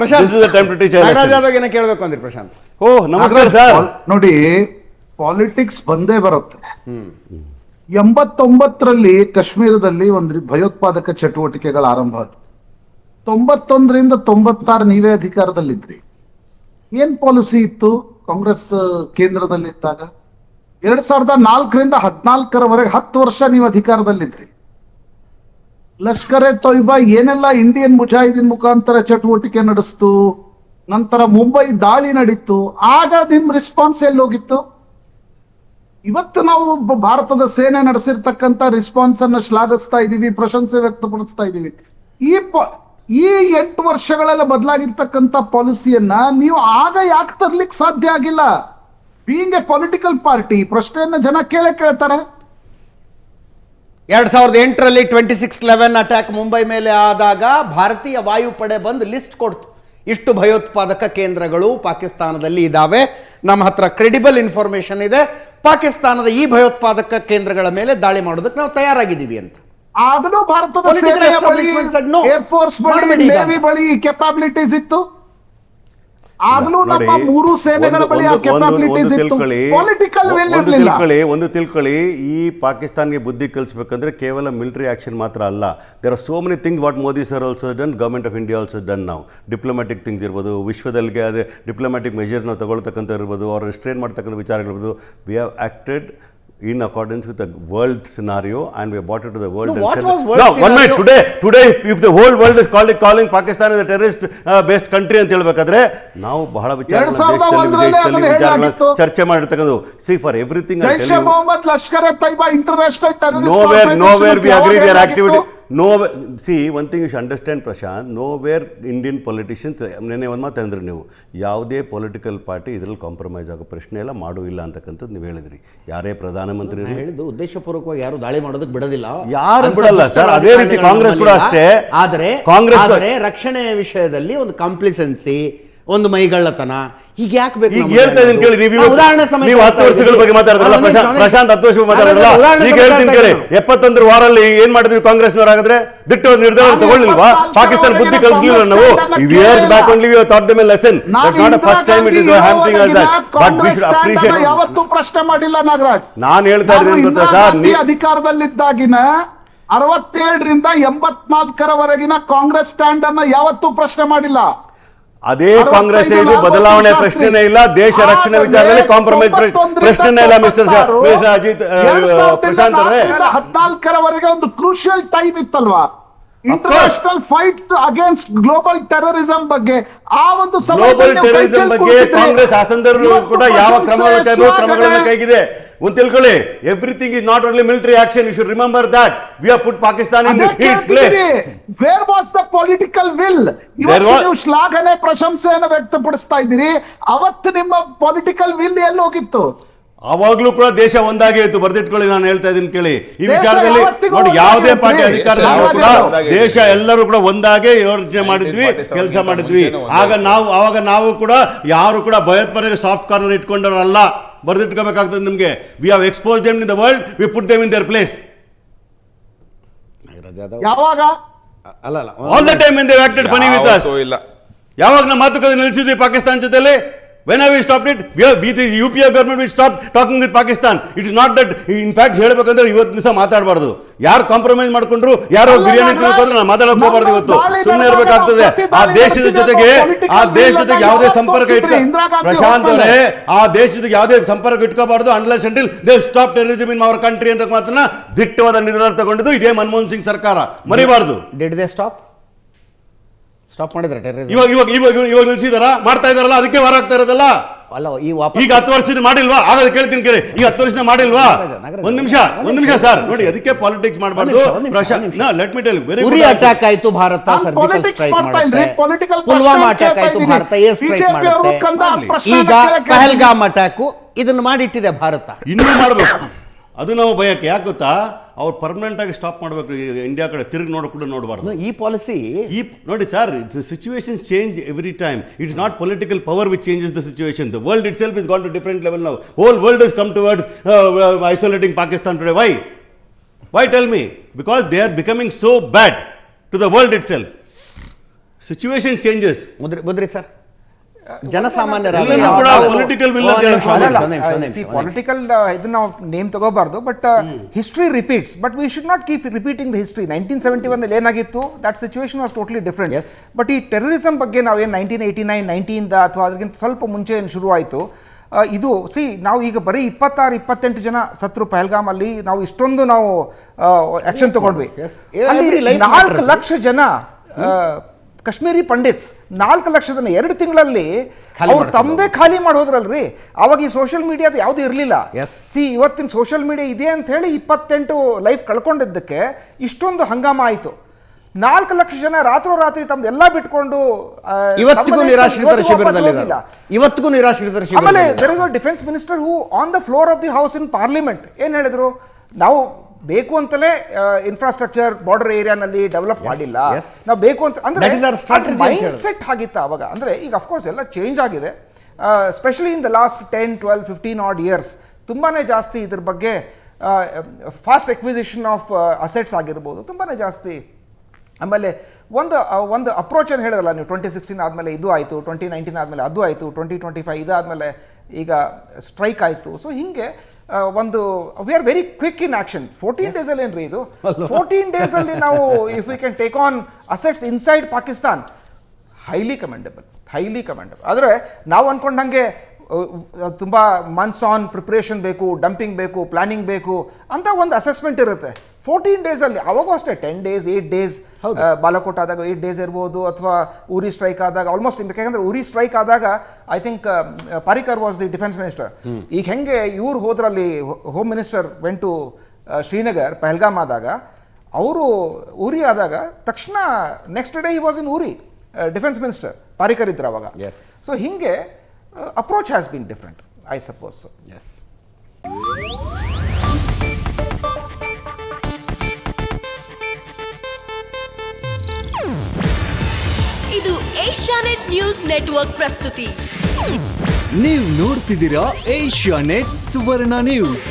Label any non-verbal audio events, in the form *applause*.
ಪ್ರಶಾಂತ್ ಏನೋ ಕೇಳಬೇಕು ಅಂದ್ರಿ ಓ ನಮಸ್ಕಾರ ಸರ್. ನೋಡಿ ಪಾಲಿಟಿಕ್ಸ್ ಬಂದೇ ಬರುತ್ತೆ. ಎಂಬತ್ತೊಂಬತ್ತರಲ್ಲಿ ಕಾಶ್ಮೀರದಲ್ಲಿ ಒಂದು ಭಯೋತ್ಪಾದಕ ಚಟುವಟಿಕೆಗಳ ಆರಂಭ ಆಯ್ತು ತೊಂಬತ್ತೊಂದರಿಂದ ತೊಂಬತ್ತಾರು ನೀವೇ ಅಧಿಕಾರದಲ್ಲಿದ್ರಿ. ಏನ್ ಪಾಲಿಸಿ ಇತ್ತು ಕಾಂಗ್ರೆಸ್ ಕೇಂದ್ರದಲ್ಲಿದ್ದಾಗ? ಎರಡ್ ಸಾವಿರದ ನಾಲ್ಕರಿಂದ ಹದಿನಾಲ್ಕರವರೆಗೆ ಹತ್ತು ವರ್ಷ ನೀವು ಅಧಿಕಾರದಲ್ಲಿದ್ರಿ. ಲಷ್ಕರ್ ಎ ತೊಯ್ಬಾ ಏನೆಲ್ಲ ಇಂಡಿಯನ್ ಮುಜಾಹಿದೀನ್ ಮುಖಾಂತರ ಚಟುವಟಿಕೆ ನಡೆಸ್ತು, ನಂತರ ಮುಂಬೈ ದಾಳಿ ನಡೀತು, ಆಗ ನಿಮ್ ರೆಸ್ಪಾನ್ಸ್ ಎಲ್ಲಿ ಹೋಗಿತ್ತು ಇವತ್ತು ನಾವು ಭಾರತದ ಸೇನೆ ನಡೆಸಿರ್ತಕ್ಕಂಥ ರಿಸ್ಪಾನ್ಸ್ ಅನ್ನು ಶ್ಲಾಘಿಸ್ತಾ ಇದ್ದೀವಿ ಪ್ರಶಂಸೆ ವ್ಯಕ್ತಪಡಿಸ್ತಾ ಇದ್ದೀವಿ ಈ ಈ ಎಂಟು ವರ್ಷಗಳೆಲ್ಲ ಬದಲಾಗಿರ್ತಕ್ಕಂಥ ಪಾಲಿಸಿಯನ್ನ ನೀವು ಆಗ ಯಾಕೆ ತರ್ಲಿಕ್ಕೆ ಸಾಧ್ಯ ಆಗಿಲ್ಲ? ಬೀಯಿಂಗ್ ಎ ಪೊಲಿಟಿಕಲ್ ಪಾರ್ಟಿ ಪ್ರಶ್ನೆಯನ್ನ ಜನ ಕೇಳೇ ಕೇಳ್ತಾರೆ. ಎರಡ್ ಸಾವಿರದ ಎಂಟರಲ್ಲಿ twenty six eleven attack Mumbai ಮೇಲೆ ಆದಾಗ ಭಾರತೀಯ ವಾಯುಪಡೆ ಬಂದು ಲಿಸ್ಟ್ ಕೊಡ್ತು. ಇಷ್ಟು ಭಯೋತ್ಪಾದಕ ಕೇಂದ್ರಗಳು ಪಾಕಿಸ್ತಾನದಲ್ಲಿ ಇದ್ದಾವೆ ನಮ್ಮ ಹತ್ರ ಕ್ರೆಡಿಬಲ್ ಇನ್ಫಾರ್ಮೇಶನ್ ಇದೆ. ಪಾಕಿಸ್ತಾನದ ಈ ಭಯೋತ್ಪಾದಕ ಕೇಂದ್ರಗಳ ಮೇಲೆ ದಾಳಿ ಮಾಡೋದಕ್ಕೆ ನಾವು ತಯಾರಾಗಿದ್ದೀವಿ ಅಂತ. ಆದ್ರೂ ಭಾರತದ Political ಸೇನೆಯ ಬಳಿ establishment ಏರ್ ಫೋರ್ಸ್ ಬಳಿ ಮಾಡ್ಬೇಡಿ ಈಗ. ನೇವಿ ಬಳಿ ಕೆಪಾಬಿಲಿಟೀಸ್ ಇತ್ತು. ಆಗಲೂ ನಮ್ಮ ಮೂರು ಸೇನೆಗಳ ಬಳಿ ಆ ಒಂದು- ಕೆಪಾಬಿಲಿಟೀಸ್ ಇತ್ತು. ತಿಳ್ಕೊಳ್ಳಿ ಪೊಲಿಟಿಕಲ್ ವಿಲ್ ಒಂದು ಇರಲಿಲ್ಲ. ತಿಳ್ಕೊಳ್ಳಿ ಒಂದು ತಿಳ್ಕೊಳ್ಳಿ ಈ ಪಾಕಿಸ್ತಾನ್ಗೆ ಬುದ್ಧಿ ಕಲಿಸ್ಬೇಕಂದ್ರೆ ಕೇವಲ ಮಿಲಿಟರಿ ಆಕ್ಷನ್ ಮಾತ್ರ ಅಲ್ಲ. There are so many things what Modi sir also done government of India also done ನಾವು ಡಿಪ್ಲೊಮ್ಯಾಟಿಕ್ ಥಿಂಗ್ಸ್ ಇರ್ಬೋದು ವಿಶ್ವದಲ್ಲಿ ಅದೇ ಡಿಪ್ಲೊಮ್ಯಾಟಿಕ್ ಮೆಜರ್ನ ತಗೊಳ್ತಕ್ಕಂಥ ಇರ್ಬೋದು ಅವ್ರು ರಿಸ್ಟ್ರೇನ್ ಮಾಡ್ತಕ್ಕಂಥ ವಿಚಾರಗಳಿರ್ಬೋದು. We have acted in accordance with the world scenario and we brought it to the world No, what was world might scenario? Today today if the whole world is calling calling Pakistan is terrorist based country ಅಂತ ಹೇಳ್ಬೇಕಾದ್ರೆ ನಾವು ಬಹಳ ವಿಚಾರಗಳನ್ನ ದೇಶದಲ್ಲಿ ಒಂದರಲ್ಲೇ ವಿದೇಶದಲ್ಲಿ ಅದನ್ನ ವಿಚಾರಗಳನ್ನ ಹೇಳಲಾಗಿತ್ತು. ಚರ್ಚೆ ಮಾಡಿರ್ತಕ್ಕಂಥ see for everything Mohammed Taiba international nowhere nowhere we agree their ಯಾವಾಗ activity see see one you you should understand Prashanth nowhere Indian politicians ನೆನೆ ಒಂದು ಮಾತು ಅಂದ್ರೆ ನೀವು ಯಾವುದೇ ಪೊಲಿಟಿಕಲ್ ಪಾರ್ಟಿ ಇದರಲ್ಲಿ ಕಾಂಪ್ರಮೈಸ್ ಆಗೋ ಪ್ರಶ್ನೆ ಎಲ್ಲ ಮಾಡೂ ಇಲ್ಲ ಅಂತಕ್ಕಂಥದ್ದು ನೀವು ಹೇಳಿದ್ರಿ. ಯಾರೇ ಪ್ರಧಾನಮಂತ್ರಿ ಹೇಳಿದ್ದು ಉದ್ದೇಶಪೂರ್ವಕವಾಗಿ ಯಾರು ದಾಳಿ ಮಾಡೋದಕ್ಕೆ ಬಿಡೋದಿಲ್ಲ. ಯಾರು ಬಿಡಲ್ಲ ಸರ್, ಅದೇ ರೀತಿ ಕಾಂಗ್ರೆಸ್ ಕೂಡ ಅಷ್ಟೇ. ಆದರೆ ಕಾಂಗ್ರೆಸ್ ರಕ್ಷಣೆಯ ವಿಷಯದಲ್ಲಿ ಒಂದು ಕಾಂಪ್ಲಿಸೆನ್ಸಿ ಒಂದು ಮೈಗಳ್ಳತನ. ಈಗ ಯಾಕೆ ಬೇಕು ಈಗ ನಮಗೆ ಹೇಳ್ತಾ ಇದೀನಿ ಕೇಳಿ ನೀವು ಉದಾಹರಣೆ ಸಮೇತ ನೀವು ಹತ್ತು ವರ್ಷಗಳ ಬಗ್ಗೆ ಮಾತಾಡಿದ್ರಲ್ಲ ಪ್ರಶಾಂತ್ ಪ್ರಶಾಂತ್ ಹತ್ತು ವರ್ಷ ಮಾತಾಡಿದ್ರಲ್ಲ ಈಗ ಹೇಳ್ತೀನಿ ಕೇಳಿ. ಎಪ್ಪತ್ತೊಂದರ ವಾರಲ್ಲಿ ಏನ್ ಮಾಡಿದ್ರಿ ಕಾಂಗ್ರೆಸ್ ಹಾಗಾದ್ರೆ? ದಿಟ್ಟ ನಿರ್ಧಾರ ನಾನು ತಗೊಳ್ಳಿಲ್ವಾ? ಪಾಕಿಸ್ತಾನ ಬುದ್ಧಿ ಕಲಿಸ್ಲಿಲ್ಲ ನಾವು? Years back only we thought them a lesson that not a first time it is Indira happening as that but we should appreciate ಯಾವತ್ತೂ ಪ್ರಶ್ನೆ ಮಾಡಿಲ್ಲ ನಾಗರಾಜ್. ನಾನು ಹೇಳ್ತಾ ಇದ್ದೀನಿ ಗೊತ್ತಾ ಸರ್ ಗಾಂಧಿ ಅಧಿಕಾರದಲ್ಲಿದ್ದಾಗಿನ ಅರವತ್ತೇಳರಿಂದ ಎಂಬತ್ನಾಲ್ಕರವರೆಗಿನ ಕಾಂಗ್ರೆಸ್ ಸ್ಟ್ಯಾಂಡ್ ಅನ್ನ ಯಾವತ್ತೂ ಪ್ರಶ್ನೆ ಮಾಡಿಲ್ಲ. ಅದೇ ಕಾಂಗ್ರೆಸ್ ಇದು ಬದಲಾವಣೆ ಪ್ರಶ್ನೆನೇ ಇಲ್ಲ ದೇಶ ರಕ್ಷಣೆ ವಿಚಾರದಲ್ಲಿ ಕಾಂಪ್ರಮೈಸ್ ಪ್ರಶ್ನೆನೇ ಇಲ್ಲ ಮಿಸ್ಟರ್ ಅಜಿತ್ ಪ್ರಶಾಂತ್ ಅವರೇ. ಹದಿನಾಲ್ಕರವರೆಗೆ ಒಂದು crucial time ಇತ್ತಲ್ವಾ? International fight against global terrorism ಬಗ್ಗೆ ಆ ಒಂದು ಗ್ಲೋಬಲ್ ಟೆರರಿಸಂ ಬಗ್ಗೆ ಕಾಂಗ್ರೆಸ್ ಆ ಸಂದರ್ಭದಲ್ಲೂ ಕೂಡ ಯಾವ ಕ್ರಮಗಳನ್ನು ಕೈಗಿದೆ? ಒಂದು ತಿಳ್ಕೊಳ್ಳಿ everything is not only military action you should remember that we are put Pakistan in its place where was was the political will? ಇವತ್ತು was- ನೀವು ಶ್ಲಾಘನೆ ಪ್ರಶಂಸೆಯನ್ನು ವ್ಯಕ್ತಪಡಿಸ್ತಾ ಇದ್ದೀರಿ. ಅವತ್ತು ನಿಮ್ಮ ಪೊಲಿಟಿಕಲ್ ವಿಲ್ ಎಲ್ಲಿ ಹೋಗಿತ್ತು? ಅವಾಗ್ಲೂ ಕೂಡ ದೇಶ ಒಂದಾಗೇ ಇತ್ತು ಬರ್ದಿಟ್ಕೊಳ್ಳಿ ನಾನು ಹೇಳ್ತಾ ಇದ್ದೀನಿ ಕೇಳಿ. ಈ ವಿಚಾರದಲ್ಲಿ ನೋಡಿ ಯಾವುದೇ ಪಾರ್ಟಿ. ಅಧಿಕಾರದಲ್ಲೂ ಕೂಡ ದೇಶ ಎಲ್ಲರೂ ಕೂಡ ಒಂದಾಗೆ ಯೋಚನೆ ಮಾಡಿದ್ವಿ ಕೆಲಸ ಮಾಡಿದ್ವಿ. ಆಗ ನಾವು ಆವಾಗ ನಾವು ಕೂಡ ಯಾರು ಕೂಡ ಭಯೋತ್ಪಾದಕ ಸಾಫ್ಟ್ ಕಾರ್ನರ್ ಇಟ್ಕೊಂಡವರಲ್ಲ. ಬರ್ದಿಟ್ಕೋಬೇಕಾಗ್ತದೆ ನಿಮಗೆ. We have expose them in the world we put them in their place Nagaraj Yadav. ಯಾವಾಗ? ಅಲ್ಲ ಅಲ್ಲ. All the time in they acted funny with us ಇಲ್ಲ. ಯಾವಾಗ ನಮ್ಮ ಮಾತುಕತೆ ನಿಲ್ಲಿಸಿದ್ವಿ ಪಾಕಿಸ್ತಾನ ಜೊತೆಲಿ? When we stop it we the U P A government we stop talking with Pakistan it is not that in fact ಹೇಳ್ಬೇಕಂದ್ರೆ ಇವತ್ತು ದಿವಸ ಮಾತಾಡಬಾರ್ದು. ಯಾರು ಕಾಂಪ್ರಮೈಸ್ ಮಾಡ್ಕೊಂಡ್ರು ಯಾರೋ ಬಿರಿಯಾನಿ ತಿನ್ನೋದ್ರೆ ನಾನು ಮಾತಾಡಕ್ ಹೋಗ್ಬಾರ್ದು ಇವತ್ತು. ಸುಮ್ಮನೆ ಇರಬೇಕಾಗ್ತದೆ. ಆ ದೇಶದ ಜೊತೆಗೆ ಆ ದೇಶ ಜೊತೆಗೆ ಯಾವುದೇ ಸಂಪರ್ಕ ಇಟ್ಕೊ ಪ್ರಶಾಂತ್. ಅವರೇ ಆ ದೇಶ ಜೊತೆಗೆ ಯಾವುದೇ ಸಂಪರ್ಕ ಇಟ್ಕೋಬಾರ್ದು. Unless until they stop terrorism in our country ಅಂತ ಮಾತ್ರ ದಿಟ್ಟವಾದ ನಿರ್ಧಾರ ತಗೊಂಡಿದ್ದು ಇದೇ ಮನಮೋಹನ್ ಸಿಂಗ್ ಸರ್ಕಾರ. ಮರಿಬಾರ್ದು. ಡಿಡ್ ದೇ ಸ್ಟಾಪ್ ಸ್ಟಾಪ್ ಮಾಡಿದ್ರೆ ಟೆರರಿಸಂ ಇವಾಗ ಇವಾಗ ಇವಾಗ ಇವಾಗ ನಿಲ್ಸಿದಾರ? ಮಾಡ್ತಾ ಇದಾರಲ್ಲ ಅದಕ್ಕೆ ವಾರ ಆಗ್ತಾ ಇರೋದಲ್ಲ? ಅಲ್ಲ ಈ ವಾಪಸ್ ಈಗ ಹತ್ತು ವರ್ಷದಿಂದ ಮಾಡಿಲ್ವಾ? ಆಗ ಕೇಳ್ತೀನಿ ಕೇಳಿ. ಈಗ ಹತ್ತು ವರ್ಷದಿಂದ ಮಾಡಿಲ್ವಾ. ಒಂದ್ ನಿಮಿಷ ಒಂದ್ ನಿಮಿಷ ಸರ್. ನೋಡಿ ಅದಕ್ಕೆ ಪಾಲಿಟಿಕ್ಸ್ ಮಾಡಬಾರ್ದು. Let me tell very Uri attack ಆಯ್ತು ಭಾರತ ಸರ್ಜಿಕಲ್ ಸ್ಟ್ರೈಕ್ ಮಾಡ್ತಾ ಮಾಡುತ್ತೆ. political ಪುಲ್ವಾಮಾ ಅಟ್ಯಾಕ್ ಆಯ್ತು ಭಾರತ ಏರ್ ಸ್ಟ್ರೈಕ್ ಮಾಡುತ್ತೆ. ಈಗ ಪಹಲ್ಗಾಮ್ ಅಟ್ಯಾಕು ಇದನ್ನ ಮಾಡಿಟ್ಟಿದೆ ಭಾರತ. ಇನ್ನೂ ಮಾಡಬೇಕು. ಅದು ನಾವು ಭಯಕ್ಕೆ. ಯಾಕೆ ಗೊತ್ತಾ? ಅವ್ರು ಪರ್ಮನೆಂಟ್ ಆಗಿ ಸ್ಟಾಪ್ ಮಾಡಬೇಕು ಇಂಡಿಯಾ ಕಡೆ ತಿರುಗಿ ನೋಡ ಕೂಡ ನೋಡಬಾರ್ದು. ಈ ಪಾಲಿಸಿ ಈ ನೋಡಿ sir situation change every time it's not political power which changes the situation the world itself is gone to different level ನಾವು whole world is come towards isolating Pakistan today why why tell me because they are becoming so bad to the world itself situation changes Mudri ಮುದ್ರಿ sir ಜನಸಾಮಾನ್ಯರ. Political ಇದನ್ನ ನಾವು name ತಗೋಬಾರ್ದು but history repeats but we should not keep repeating the history nineteen seventy one ಏನಾಗಿತ್ತು? That situation was totally different. But ಈ terrorism ಬಗ್ಗೆ ನಾವೇನು nineteen eighty nine ನೈನ್ಟೀನ್ದ ಅಥವಾ ಅದಕ್ಕಿಂತ ಸ್ವಲ್ಪ ಮುಂಚೆ ಏನು ಶುರುವಾಯಿತು? ಆ, ಇದು ಸಿ ನಾವು ಈಗ ಬರೀ ಇಪ್ಪತ್ತಾರು ಇಪ್ಪತ್ತೆಂಟು ಜನ ಸತ್ರು ಪಹಲ್ಗಾಮಲ್ಲಿ ನಾವು ಇಷ್ಟೊಂದು ನಾವು ಆಕ್ಷನ್ ತಗೊಂಡ್ವಿ. Every life ನಾಲ್ಕು ಲಕ್ಷ ಜನ ಕಾಶ್ಮೀರಿ ಪಂಡಿತ್ಸ್ ನಾಲ್ಕು ಲಕ್ಷ ಜನ ಎರಡು ತಿಂಗಳಲ್ಲಿ ಅವ್ರು ತಮ್ಮದೇ ಖಾಲಿ ಮಾಡಿ ಹೋದ್ರಲ್ರಿ ಅವಾಗ ಈ ಸೋಷಿಯಲ್ ಮೀಡಿಯಾದ ಯಾವುದು ಇರಲಿಲ್ಲ. ಎಸ್ ಸಿ ಇವತ್ತಿನ ಸೋಷಿಯಲ್ ಮೀಡಿಯಾ ಇದೆ ಅಂತ ಹೇಳಿ ಇಪ್ಪತ್ತೆಂಟು ಲೈಫ್ ಕಳ್ಕೊಂಡಿದ್ದಕ್ಕೆ ಇಷ್ಟೊಂದು ಹಂಗಾಮ ಆಯಿತು. ನಾಲ್ಕು ಲಕ್ಷ ಜನ ರಾತ್ರೋರಾತ್ರಿ ತಮ್ದು ಎಲ್ಲ ಬಿಟ್ಕೊಂಡು ಇವತ್ತಿಗೂ ನಿರಾಶ್ರಿತರ ದೇಶಕ್ಕೆ ವಾಪಸ್ ಶಿಬಿರದಲ್ಲಿ ಹೋಗಿಲ್ಲ. ಇವತ್ತಿಗೂ ನಿರಾಶ್ರಿತರ ಆಮೇಲೆ ಶಿಬಿರ is defence minister who on the floor of the house in parliament ಏನ್ ಹೇಳಿದ್ರು? ನಾವು ಬೇಕು ಅಂತಲೇ ಇನ್ಫ್ರಾಸ್ಟ್ರಕ್ಚರ್ ಬಾರ್ಡರ್ ಏರಿಯಾನಲ್ಲಿ ಡೆವಲಪ್ ಮಾಡಿಲ್ಲ. ನಾವು ಬೇಕು ಅಂತ ಅಂದ್ರೆ ಮೈಂಡ್. ಸೆಟ್ ಆಗಿತ್ತ ಅವಾಗ. ಅಂದ್ರೆ ಈಗ ಅಫ್ಕೋರ್ಸ್ ಎಲ್ಲ ಚೇಂಜ್ ಆಗಿದೆ. Specially in the last ten twelve fifteen odd years ತುಂಬಾನೇ ಜಾಸ್ತಿ ಇದ್ರ ಬಗ್ಗೆ ಫಾಸ್ಟ್ ಎಕ್ವಿಸಿಷನ್ ಆಫ್ ಅಸೆಟ್ಸ್ ಆಗಿರ್ಬೋದು ತುಂಬಾನೇ ಜಾಸ್ತಿ. ಆಮೇಲೆ ಒಂದು ಒಂದು ಅಪ್ರೋಚ್ ಏನು ಹೇಳಿದಲ್ಲ ನೀವು ಟ್ವೆಂಟಿ ಸಿಕ್ಸ್ಟೀನ್ ಆದಮೇಲೆ ಇದು ಆಯಿತು ಟ್ವೆಂಟಿ ನೈನ್ಟೀನ್ ಆದಮೇಲೆ ಅದು ಆಯಿತು ಟ್ವೆಂಟಿ ಟ್ವೆಂಟಿ ಫೈವ್ ಇದಾದಮೇಲೆ ಈಗ ಸ್ಟ್ರೈಕ್ ಆಯಿತು. ಸೊ ಹಿಂಗೆ ಒಂದು we are very quick in action fourteen days ಅಲ್ಲಿ ಏನ್ರಿ ಇದು? *laughs* ಫೋರ್ಟೀನ್ ಡೇಸ್ ಅಲ್ಲಿ ನಾವು if we can take on assets inside Pakistan highly commendable highly commendable ಆದರೆ ನಾವು ಅಂದ್ಕೊಂಡಂಗೆ ತುಂಬ ಮಂತ್ಸ್ ಆನ್ ಪ್ರಿಪ್ರೇಷನ್ ಬೇಕು ಡಂಪಿಂಗ್ ಬೇಕು ಪ್ಲಾನಿಂಗ್ ಬೇಕು ಅಂತ ಒಂದು ಅಸೆಸ್ಮೆಂಟ್ ಇರುತ್ತೆ. ಫೋರ್ಟೀನ್ ಡೇಸಲ್ಲಿ ಅವಾಗೂ ಅಷ್ಟೇ ten days eight days Balakot ಆದಾಗ ಏಯ್ಟ್ ಡೇಸ್ ಇರ್ಬೋದು ಅಥವಾ ಉರಿ ಸ್ಟ್ರೈಕ್ ಆದಾಗ ಆಲ್ಮೋಸ್ಟ್ ಯಾಕಂದ್ರೆ ಉರಿ ಸ್ಟ್ರೈಕ್ ಆದಾಗ I think Parrikar was the defence minister ಈಗ ಹೆಂಗೆ ಇವ್ರು ಹೋದ್ರಲ್ಲಿ home minister went to Srinagar Pahalgam ಆದಾಗ ಅವರು ಉರಿ ಆದಾಗ ತಕ್ಷಣ next day he was in Uri defence minister Parrikar ಇದ್ರು ಅವಾಗ. ಎಸ್ ಸೊ ಹಿಂಗೆ approach has been different I suppose Yes. ಇದು ಏಷ್ಯಾನೆಟ್ ನ್ಯೂಸ್ ನೆಟ್ವರ್ಕ್ ಪ್ರಸ್ತುತಿ. ನೀವು ನೋಡ್ತಿದ್ದೀರಾ ಏಷ್ಯಾನೆಟ್ ಸುವರ್ಣ ನ್ಯೂಸ್